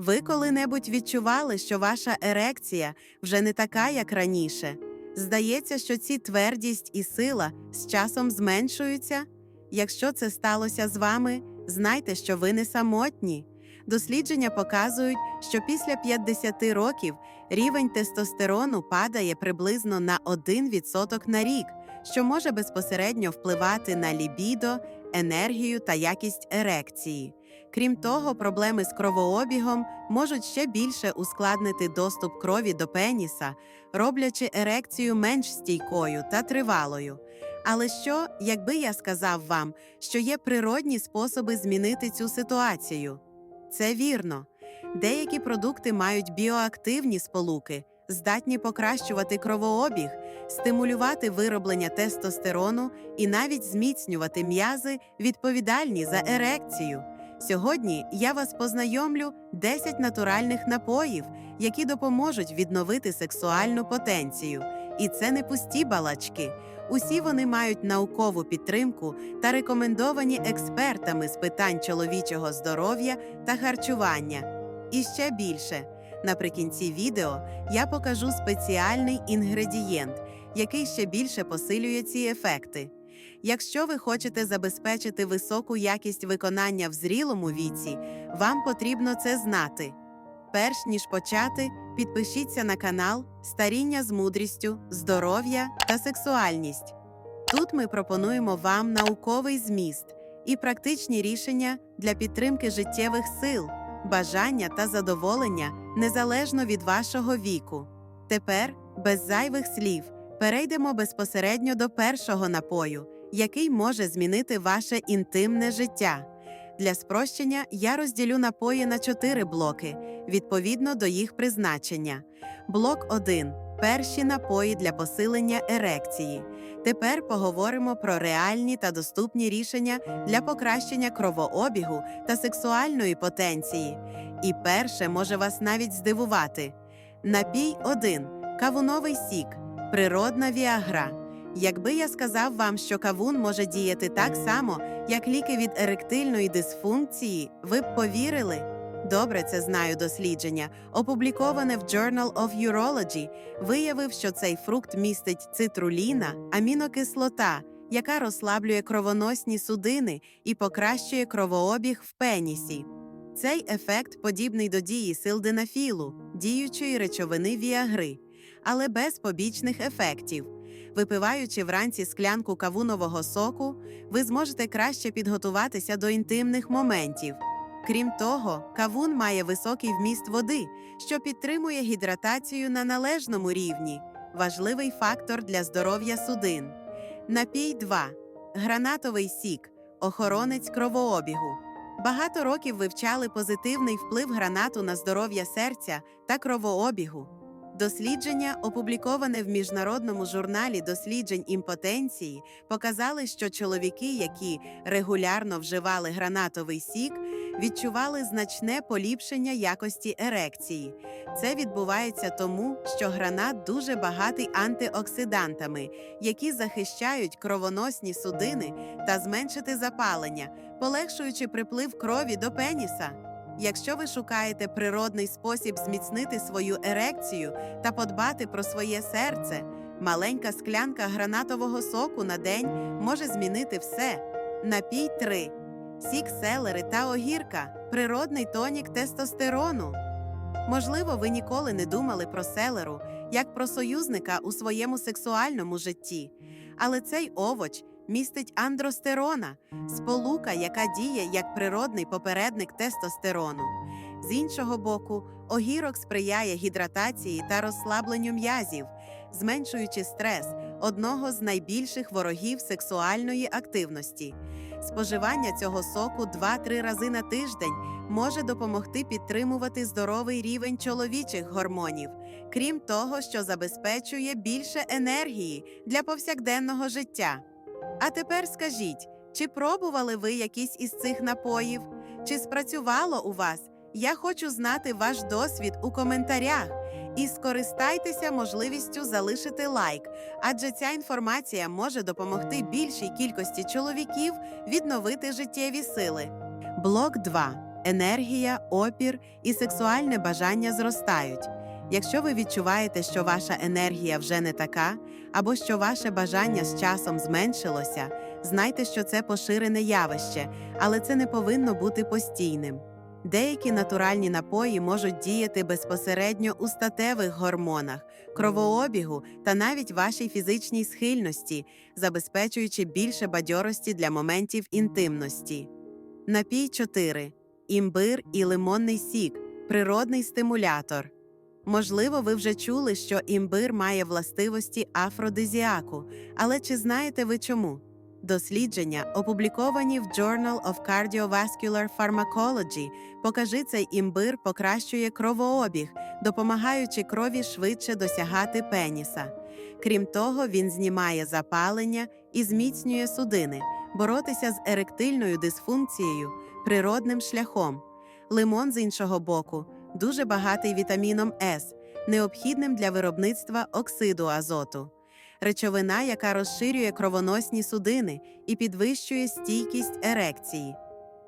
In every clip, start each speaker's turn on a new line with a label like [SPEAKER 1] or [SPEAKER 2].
[SPEAKER 1] Ви коли-небудь відчували, що ваша ерекція вже не така, як раніше? Здається, що ці твердість і сила з часом зменшуються? Якщо це сталося з вами, знайте, що ви не самотні. Дослідження показують, що після 50 років рівень тестостерону падає приблизно на 1% на рік, що може безпосередньо впливати на лібідо, енергію та якість ерекції. Крім того, проблеми з кровообігом можуть ще більше ускладнити доступ крові до пеніса, роблячи ерекцію менш стійкою та тривалою. Але що, якби я сказав вам, що є природні способи змінити цю ситуацію? Це вірно. Деякі продукти мають біоактивні сполуки, здатні покращувати кровообіг, стимулювати вироблення тестостерону і навіть зміцнювати м'язи, відповідальні за ерекцію. Сьогодні я вас познайомлю 10 натуральних напоїв, які допоможуть відновити сексуальну потенцію. І це не пусті балачки. Усі вони мають наукову підтримку та рекомендовані експертами з питань чоловічого здоров'я та харчування. І ще більше. Наприкінці відео я покажу спеціальний інгредієнт, який ще більше посилює ці ефекти. Якщо ви хочете забезпечити високу якість виконання в зрілому віці, вам потрібно це знати. Перш ніж почати, підпишіться на канал Старіння з мудрістю, здоров'я та сексуальність. Тут ми пропонуємо вам науковий зміст і практичні рішення для підтримки життєвих сил, бажання та задоволення незалежно від вашого віку. Тепер, без зайвих слів, перейдемо безпосередньо до першого напою, який може змінити ваше інтимне життя. Для спрощення я розділю напої на чотири блоки відповідно до їх призначення. Блок 1 перші напої для посилення ерекції. Тепер поговоримо про реальні та доступні рішення для покращення кровообігу та сексуальної потенції. І перше може вас навіть здивувати. Напій 1 кавуновий сік, природна віагра. Якби я сказав вам, що кавун може діяти так само, як ліки від еректильної дисфункції, ви б повірили? Добре, це знаю дослідження, опубліковане в Journal of Urology, виявив, що цей фрукт містить цитруліна, амінокислота, яка розслаблює кровоносні судини і покращує кровообіг в пенісі. Цей ефект подібний до дії силденафілу, діючої речовини віагри, але без побічних ефектів. Випиваючи вранці склянку кавунового соку, ви зможете краще підготуватися до інтимних моментів. Крім того, кавун має високий вміст води, що підтримує гідратацію на належному рівні, важливий фактор для здоров'я судин. Напій 2. Гранатовий сік, охоронець кровообігу. Багато років вивчали позитивний вплив гранату на здоров'я серця та кровообігу. Дослідження, опубліковане в міжнародному журналі досліджень імпотенції, показали, що чоловіки, які регулярно вживали гранатовий сік, відчували значне поліпшення якості ерекції. Це відбувається тому, що гранат дуже багатий антиоксидантами, які захищають кровоносні судини та зменшити запалення, полегшуючи приплив крові до пеніса. Якщо ви шукаєте природний спосіб зміцнити свою ерекцію та подбати про своє серце, маленька склянка гранатового соку на день може змінити все. Напій 3. Сік селери та огірка природний тонік тестостерону. Можливо, ви ніколи не думали про селеру як про союзника у своєму сексуальному житті, але цей овоч містить андростерона, сполука, яка діє як природний попередник тестостерону. З іншого боку, огірок сприяє гідратації та розслабленню м'язів, зменшуючи стрес одного з найбільших ворогів сексуальної активності. Споживання цього соку 2-3 рази на тиждень може допомогти підтримувати здоровий рівень чоловічих гормонів, крім того, що забезпечує більше енергії для повсякденного життя. А тепер скажіть, чи пробували ви якісь із цих напоїв? Чи спрацювало у вас? Я хочу знати ваш досвід у коментарях. І скористайтеся можливістю залишити лайк, адже ця інформація може допомогти більшій кількості чоловіків відновити життєві сили. Блок 2. енергія, опір і сексуальне бажання зростають. Якщо ви відчуваєте, що ваша енергія вже не така, або що ваше бажання з часом зменшилося, знайте, що це поширене явище, але це не повинно бути постійним. Деякі натуральні напої можуть діяти безпосередньо у статевих гормонах, кровообігу та навіть вашій фізичній схильності, забезпечуючи більше бадьорості для моментів інтимності. Напій 4. Імбир і лимонний сік природний стимулятор. Можливо, ви вже чули, що імбир має властивості афродизіаку, але чи знаєте ви чому? Дослідження, опубліковані в Journal of Cardiovascular Pharmacology, покажи цей імбир покращує кровообіг, допомагаючи крові швидше досягати пеніса. Крім того, він знімає запалення і зміцнює судини, боротися з еректильною дисфункцією природним шляхом. Лимон, з іншого боку, дуже багатий вітаміном С, необхідним для виробництва оксиду азоту. Речовина, яка розширює кровоносні судини і підвищує стійкість ерекції.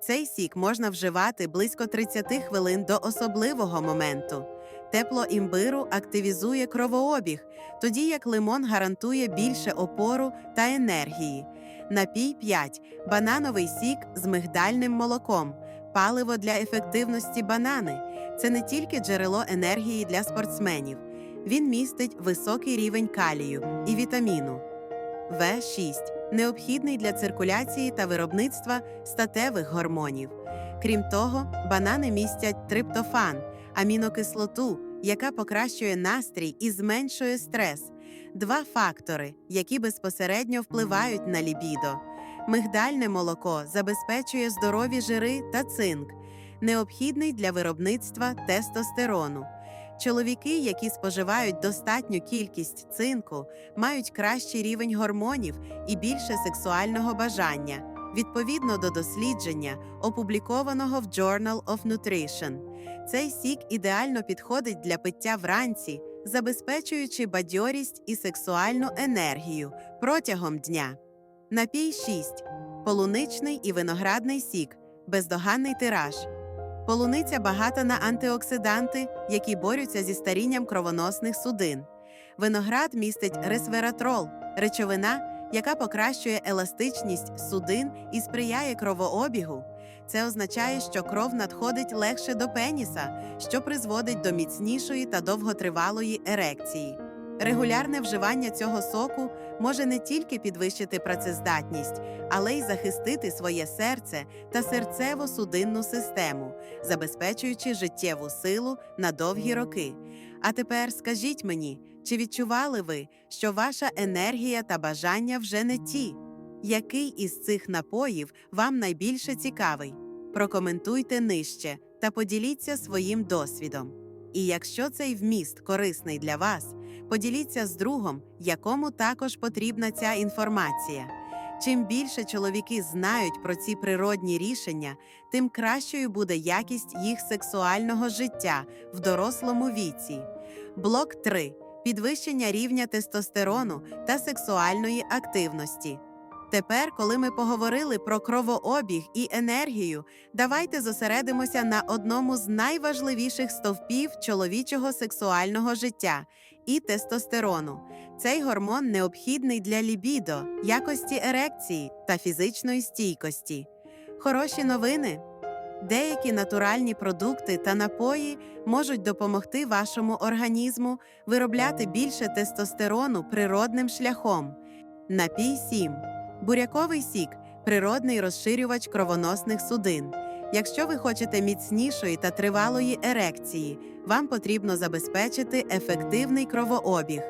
[SPEAKER 1] Цей сік можна вживати близько 30 хвилин до особливого моменту. Тепло імбиру активізує кровообіг, тоді як лимон гарантує більше опору та енергії. Напій 5. Банановий сік з мигдальним молоком. Паливо для ефективності банани. Це не тільки джерело енергії для спортсменів. Він містить високий рівень калію і вітаміну. В6 необхідний для циркуляції та виробництва статевих гормонів. Крім того, банани містять триптофан, амінокислоту, яка покращує настрій і зменшує стрес. Два фактори, які безпосередньо впливають на лібідо. Мигдальне молоко забезпечує здорові жири та цинк, необхідний для виробництва тестостерону. Чоловіки, які споживають достатню кількість цинку, мають кращий рівень гормонів і більше сексуального бажання, відповідно до дослідження, опублікованого в Journal of Nutrition. Цей сік ідеально підходить для пиття вранці, забезпечуючи бадьорість і сексуальну енергію протягом дня. Напій 6. Полуничний і виноградний сік. Бездоганний тираж. Полуниця багата на антиоксиданти, які борються зі старінням кровоносних судин. Виноград містить ресвератрол, речовина, яка покращує еластичність судин і сприяє кровообігу. Це означає, що кров надходить легше до пеніса, що призводить до міцнішої та довготривалої ерекції. Регулярне вживання цього соку може не тільки підвищити працездатність, але й захистити своє серце та серцево-судинну систему, забезпечуючи життєву силу на довгі роки. А тепер скажіть мені, чи відчували ви, що ваша енергія та бажання вже не ті? Який із цих напоїв вам найбільше цікавий? Прокоментуйте нижче та поділіться своїм досвідом. І якщо цей вміст корисний для вас, поділіться з другом, якому також потрібна ця інформація. Чим більше чоловіки знають про ці природні рішення, тим кращою буде якість їх сексуального життя в дорослому віці. Блок 3. Підвищення рівня тестостерону та сексуальної активності. Тепер, коли ми поговорили про кровообіг і енергію, давайте зосередимося на одному з найважливіших стовпів чоловічого сексуального життя і тестостерону. Цей гормон необхідний для лібідо, якості ерекції та фізичної стійкості. Хороші новини. Деякі натуральні продукти та напої можуть допомогти вашому організму виробляти більше тестостерону природним шляхом. Напій 7. Буряковий сік природний розширювач кровоносних судин. Якщо ви хочете міцнішої та тривалої ерекції, вам потрібно забезпечити ефективний кровообіг.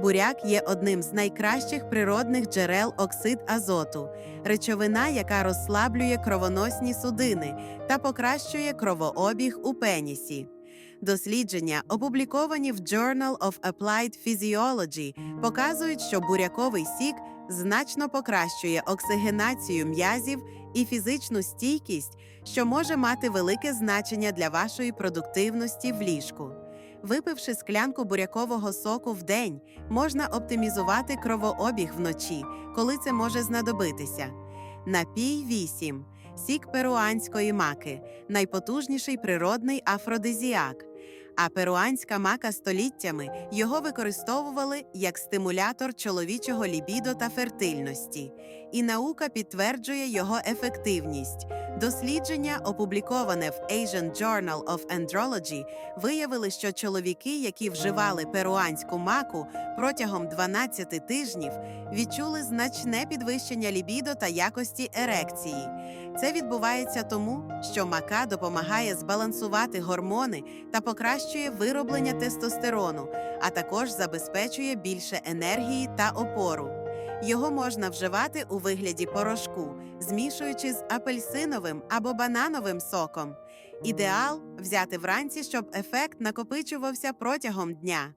[SPEAKER 1] Буряк є одним з найкращих природних джерел оксид азоту, речовина, яка розслаблює кровоносні судини та покращує кровообіг у пенісі. Дослідження, опубліковані в Journal of Applied Physiology, показують, що буряковий сік значно покращує оксигенацію м'язів і фізичну стійкість, що може мати велике значення для вашої продуктивності в ліжку. Випивши склянку бурякового соку в день, можна оптимізувати кровообіг вночі, коли це може знадобитися. Напій 8. сік перуанської маки, найпотужніший природний афродизіак. А перуанська мака століттями його використовували як стимулятор чоловічого лібідо та фертильності, і наука підтверджує його ефективність. Дослідження, опубліковане в Asian Journal of Andrology, виявили, що чоловіки, які вживали перуанську маку протягом 12 тижнів, відчули значне підвищення лібідо та якості ерекції. Це відбувається тому, що мака допомагає збалансувати гормони та покращує вироблення тестостерону, а також забезпечує більше енергії та опору. Його можна вживати у вигляді порошку, змішуючи з апельсиновим або банановим соком. Ідеал взяти вранці, щоб ефект накопичувався протягом дня.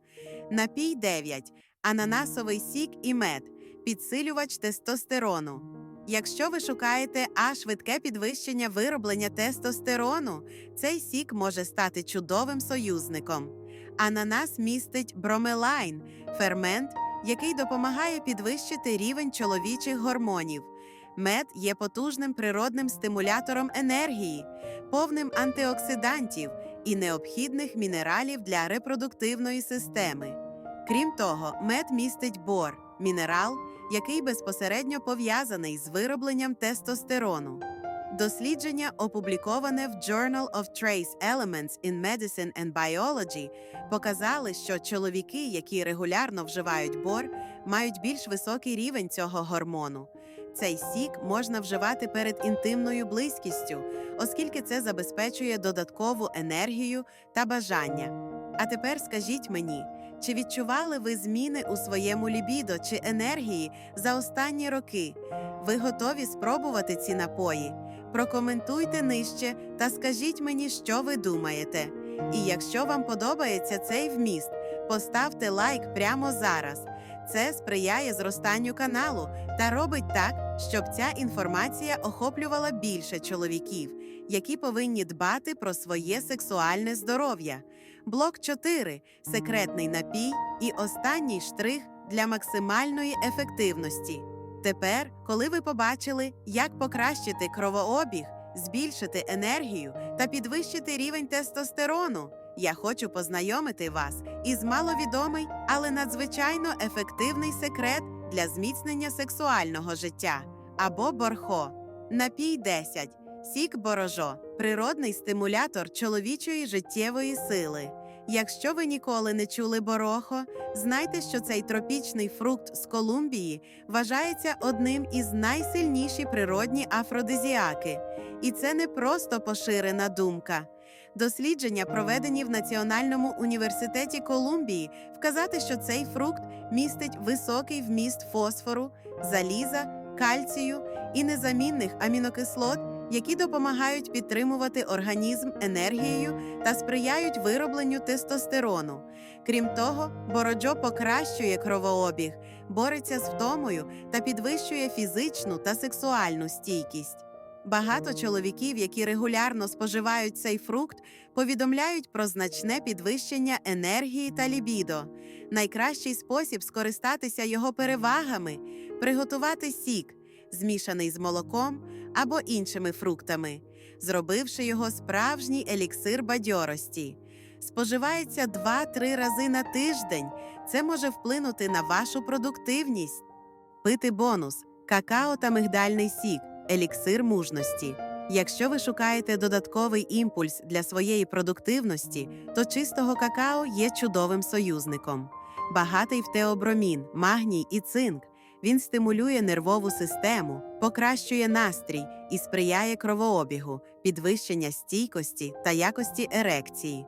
[SPEAKER 1] Напій 9. Ананасовий сік і мед. Підсилювач тестостерону. Якщо ви шукаєте а швидке підвищення вироблення тестостерону, цей сік може стати чудовим союзником. Ананас містить бромелайн фермент, який допомагає підвищити рівень чоловічих гормонів. Мед є потужним природним стимулятором енергії, повним антиоксидантів і необхідних мінералів для репродуктивної системи. Крім того, мед містить бор мінерал, який безпосередньо пов'язаний з виробленням тестостерону. Дослідження, опубліковане в Journal of Trace Elements in Medicine and Biology, показали, що чоловіки, які регулярно вживають бор, мають більш високий рівень цього гормону. Цей сік можна вживати перед інтимною близькістю, оскільки це забезпечує додаткову енергію та бажання. А тепер скажіть мені, чи відчували ви зміни у своєму лібідо чи енергії за останні роки? Ви готові спробувати ці напої? Прокоментуйте нижче та скажіть мені, що ви думаєте. І якщо вам подобається цей вміст, поставте лайк прямо зараз. Це сприяє зростанню каналу та робить так, щоб ця інформація охоплювала більше чоловіків, які повинні дбати про своє сексуальне здоров'я. Блок 4 секретний напій і останній штрих для максимальної ефективності. Тепер, коли ви побачили, як покращити кровообіг, збільшити енергію та підвищити рівень тестостерону, я хочу познайомити вас із маловідомий, але надзвичайно ефективний секрет для зміцнення сексуального життя або борхо. Напій 10. Сік борожо природний стимулятор чоловічої життєвої сили. Якщо ви ніколи не чули борохо, знайте, що цей тропічний фрукт з Колумбії вважається одним із найсильніші природні афродизіаки. І це не просто поширена думка. Дослідження, проведені в Національному університеті Колумбії, вказати, що цей фрукт містить високий вміст фосфору, заліза, кальцію і незамінних амінокислот, які допомагають підтримувати організм енергією та сприяють виробленню тестостерону. Крім того, бороджо покращує кровообіг, бореться з втомою та підвищує фізичну та сексуальну стійкість. Багато чоловіків, які регулярно споживають цей фрукт, повідомляють про значне підвищення енергії та лібідо. Найкращий спосіб скористатися його перевагами приготувати сік, змішаний з молоком або іншими фруктами, зробивши його справжній еліксир бадьорості. Споживається 2-3 рази на тиждень. Це може вплинути на вашу продуктивність. Пити бонус какао та мигдальний сік, еліксир мужності. Якщо ви шукаєте додатковий імпульс для своєї продуктивності, то чистого какао є чудовим союзником. Багатий в теобромін, магній і цинк. Він стимулює нервову систему, покращує настрій і сприяє кровообігу, підвищення стійкості та якості ерекції.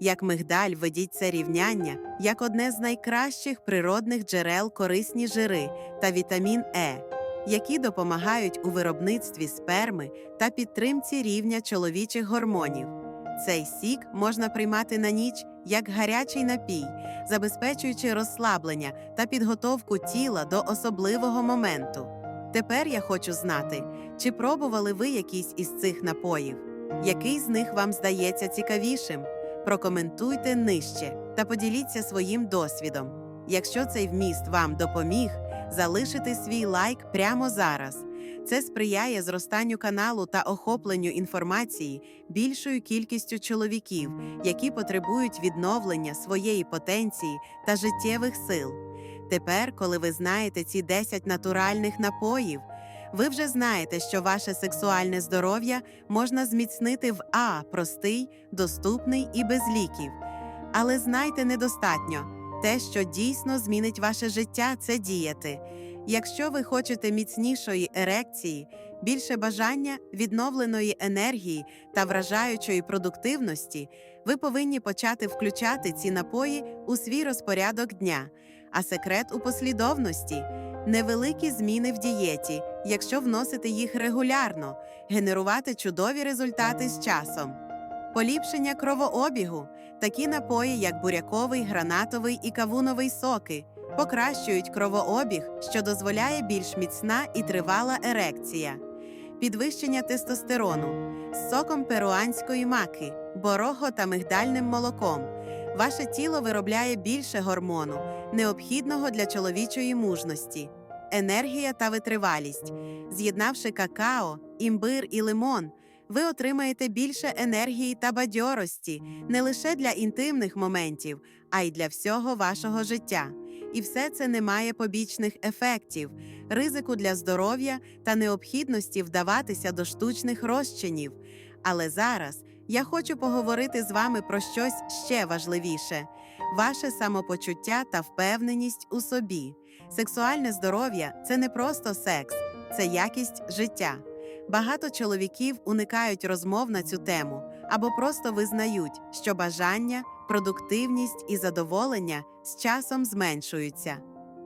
[SPEAKER 1] Як мигдаль ведіть це рівняння як одне з найкращих природних джерел корисні жири та вітамін Е, які допомагають у виробництві сперми та підтримці рівня чоловічих гормонів. Цей сік можна приймати на ніч як гарячий напій, забезпечуючи розслаблення та підготовку тіла до особливого моменту. Тепер я хочу знати, чи пробували ви якийсь із цих напоїв, який з них вам здається цікавішим. Прокоментуйте нижче та поділіться своїм досвідом. Якщо цей вміст вам допоміг, залишити свій лайк прямо зараз. Це сприяє зростанню каналу та охопленню інформації більшою кількістю чоловіків, які потребують відновлення своєї потенції та життєвих сил. Тепер, коли ви знаєте ці 10 натуральних напоїв, ви вже знаєте, що ваше сексуальне здоров'я можна зміцнити в А простий, доступний і без ліків. Але знайте недостатньо. Те, що дійсно змінить ваше життя, це діяти. Якщо ви хочете міцнішої ерекції, більше бажання, відновленої енергії та вражаючої продуктивності, ви повинні почати включати ці напої у свій розпорядок дня. А секрет у послідовності невеликі зміни в дієті, якщо вносити їх регулярно, генерувати чудові результати з часом. Поліпшення кровообігу, такі напої, як буряковий, гранатовий і кавуновий соки, покращують кровообіг, що дозволяє більш міцна і тривала ерекція, підвищення тестостерону з соком перуанської маки, борого та мигдальним молоком. Ваше тіло виробляє більше гормону, необхідного для чоловічої мужності, енергія та витривалість. З'єднавши какао, імбир і лимон, ви отримаєте більше енергії та бадьорості не лише для інтимних моментів, а й для всього вашого життя. І все це не має побічних ефектів, ризику для здоров'я та необхідності вдаватися до штучних розчинів. Але зараз я хочу поговорити з вами про щось ще важливіше: ваше самопочуття та впевненість у собі. Сексуальне здоров'я це не просто секс, це якість життя. Багато чоловіків уникають розмов на цю тему або просто визнають, що бажання, продуктивність і задоволення з часом зменшуються.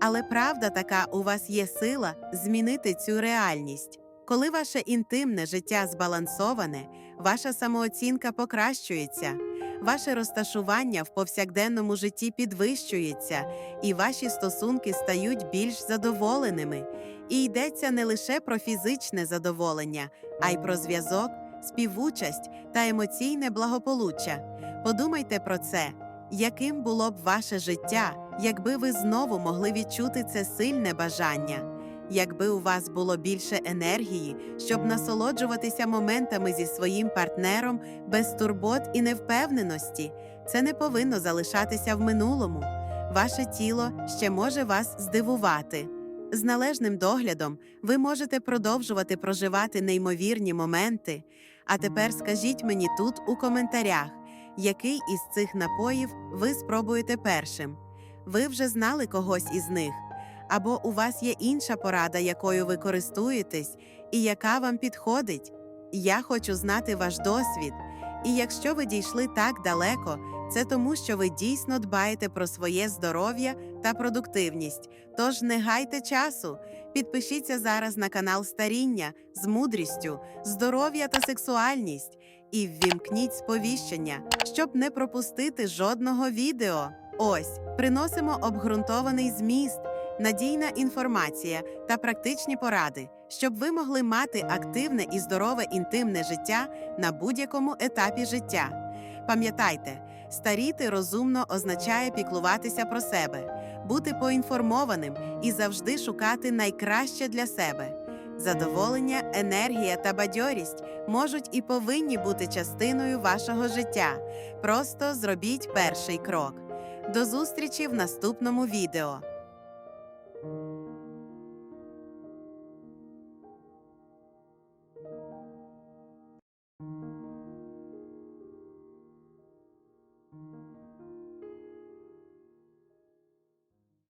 [SPEAKER 1] Але правда така у вас є сила змінити цю реальність. Коли ваше інтимне життя збалансоване, ваша самооцінка покращується, ваше розташування в повсякденному житті підвищується, і ваші стосунки стають більш задоволеними. І йдеться не лише про фізичне задоволення, а й про зв'язок, співучасть та емоційне благополуччя. Подумайте про це, яким було б ваше життя, якби ви знову могли відчути це сильне бажання, якби у вас було більше енергії, щоб насолоджуватися моментами зі своїм партнером без турбот і невпевненості, це не повинно залишатися в минулому. Ваше тіло ще може вас здивувати. З належним доглядом ви можете продовжувати проживати неймовірні моменти. А тепер скажіть мені тут у коментарях, який із цих напоїв ви спробуєте першим. Ви вже знали когось із них, або у вас є інша порада, якою ви користуєтесь, і яка вам підходить. Я хочу знати ваш досвід. І якщо ви дійшли так далеко, це тому, що ви дійсно дбаєте про своє здоров'я та продуктивність. Тож не гайте часу. Підпишіться зараз на канал Старіння з мудрістю, здоров'я та сексуальність і ввімкніть сповіщення, щоб не пропустити жодного відео. Ось приносимо обґрунтований зміст, надійна інформація та практичні поради, щоб ви могли мати активне і здорове інтимне життя на будь-якому етапі життя. Пам'ятайте, старіти розумно означає піклуватися про себе, бути поінформованим і завжди шукати найкраще для себе. Задоволення, енергія та бадьорість можуть і повинні бути частиною вашого життя. Просто зробіть перший крок. До зустрічі в наступному відео.